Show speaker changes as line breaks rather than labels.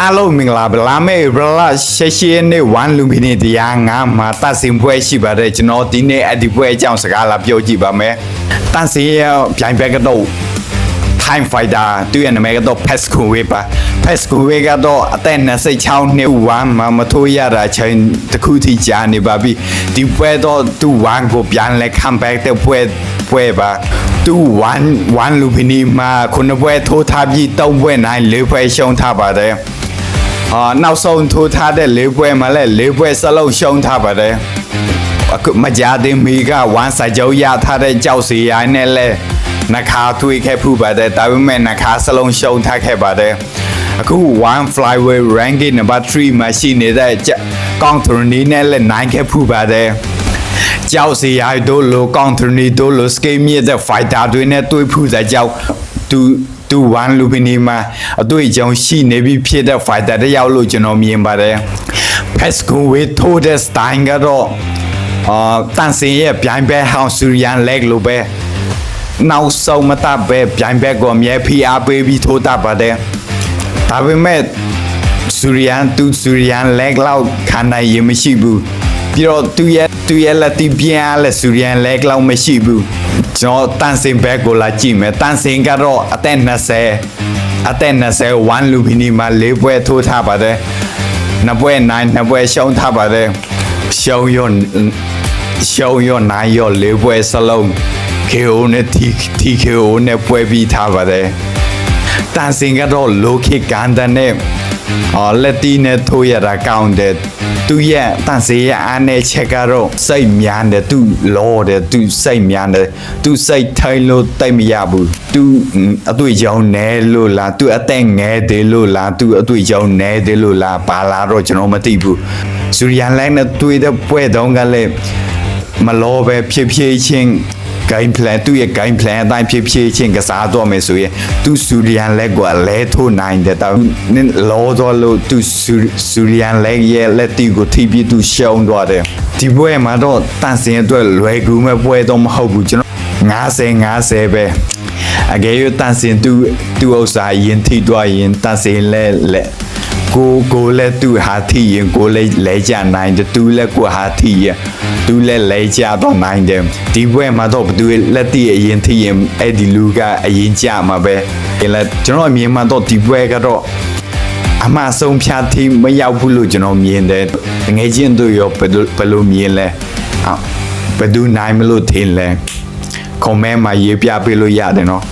အားလုံးမင်္ဂလာပါလာမယ့်ဘလရှေရှေနဲ့ဝမ်လူမီနီတရားငါမှာတတ်စင်ပွဲရှိပါတယ်ကျွန်တော်ဒီနေ့အဒီပွဲအကြောင်းစကားလာပြောကြည့်ပါမယ်တတ်စင်ရဲ့ပြိုင်ပွဲကတော့ time fighter သူရဲ့နာမည်ကတော့ Pesco Way ပါ Pesco Way ကတော့အသက်26နှစ်ဝမ်မှာမထိုးရတာချိန်တစ်ခုထိကြာနေပါပြီဒီပွဲတော့သူဝမ်ကိုပြန်လဲ comeback တဲ့ပွဲပွဲပါသူဝမ်ဝမ်လူပီနီမှာခုနှစ်ပွဲထိုးထားပြီး၃ပွဲနိုင်၄ပွဲရှုံးထားပါတယ် အာနောက်ဆုံးထိုးထားတဲ့၄ပွဲမှာလည်း၄ပွဲစလုံးရှုံးထားပါတယ်အခုမကြသေးမီကဝမ်စာကြောရထားတဲ့ကြောက်စီရိုင်းနဲ့လဲနှခါတွေးခဲ့ဖူးပါတယ်ဒါပေမဲ့နှခါစလုံးရှုံးထားခဲ့ပါတယ်အခု one flyway ranking number 3မှာရှိနေတဲ့ကောင်ထရနီနဲ့လဲနိုင်ခဲ့ဖူးပါတယ်ကြောက်စီရိုက်တို့လိုကောင်ထနီတို့လိုစကေးမြစ်တဲ့ဖိုက်တာတွေနဲ့တွေးဖူးတဲ့ကြောက်သူ သူဝမ်လူပီနီမှာအတွေ့အကြုံရှိနေပြီဖြစ်တဲ့ဖိုက်တာတစ်ယောက်လို့ကျွန်တော်မြင်ပါတယ်ဖက်စကူဝေးထိုးတဲ့စတိုင်ကတော့အာတန်စင်ရဲ့ပြိုင်ဘက်ဟောင်းဆူရီယန်လက်လိုပဲနောက်ဆုံးမတတ်ပဲပြိုင်ဘက်ကိုအမြဲဖိအားပေးပြီးထိုးတတ်ပါတယ်ဒါပေမဲ့ဆူရီယန်သူဆူရီယန်လက်လောက်ခံနိုင်ရင်မရှိဘူးပြီးတော့သူရဲ့သူရဲ့လက်တီပြန်အားလဲဆူရီယန်လက်လောက်မရှိဘူး ကျွန်တော်တန်စင်ဘက်ကိုလာကြည့်မယ်တန်စင်ကတော့အသက်20အသက်20 1လူပီနီမှာ၄ပွဲထိုးထားပါတယ်နှစ်ပွဲနိုင်နှစ်ပွဲရှုံးထားပါတယ်ရှုံးရောရှုံးရောနိုင်ရော၄ပွဲစလုံး KO နဲ့ TKO နဲ့ပွဲပြီးထားပါတယ်တန်စင်ကတော့လိုခိကန်တန်နဲ့ အော်လက်တီနဲ့ထိုးရတာကောင်းတယ်သူရဲ့တန်စင်ရဲ့အားနဲ့ချက်ကတော့စိတ်များတယ်သူလောတယ်သူစိတ်များတယ်သူစိတ်ထိုင်လို့တိတ်မရဘူးသူအတွေ့အကြုံနဲလို့လားသူအသက်ငယ်တယ်လို့လားသူအတွေ့အကြုံနဲတယ်လို့လားပါလာတော့ကျွန်တော်မသိဘူးစူရီယန်လိုင်းနဲ့တွေ့တဲ့ပွဲတုန်းကလည်းမလောပဲဖြစ်ဖြစ်ချင်း game plan သူ့ရဲ့ game plan အတိုင်းဖြစ်ဖြစ်ချင်းကစားတော့မယ်ဆိုရင်သူစူရီယန်လက်ကိုအလဲထိုးနိုင်တယ်တောင်နင်လောတော့လို့သူစူရီယန်လက်ရဲ့လက်တီကိုထိပြီးသူရှုံးသွားတယ်ဒီပွဲမှာတော့တန်စင်အတွက်လွယ်ကူမဲ့ပွဲတော့မဟုတ်ဘူးကျွန်တော်90 90ပဲအကယ်၍တန်စင်သူသူဥစ္စာရင်ထိသွားရင်တန်စင်လဲလက် ကိုကိုလည်းသူဟာထီရင်ကိုလည်းလဲကြနိုင်တယ်သူလည်းကိုဟာထီရင်သူလည်းလဲကြတော့နိုင်တယ်ဒီဘွဲမှာတော့ဘသူလက်တီအရင်ထီရင်အဲ့ဒီလူကအရင်ကြမှာပဲအဲ့လေကျွန်တော်အမြင်မှာတော့ဒီဘွဲကတော့အမဆုံးဖြတ်တီမရောက်ဘူးလို့ကျွန်တော်မြင်တယ်ငယ်ချင်းတို့ရောဘယ်လိုဘယ်လိုမြင်လဲဟာဘယ်သူနိုင်မလို့ထင်လဲ comment မှာရေးပြပေးလို့ရတယ်နော်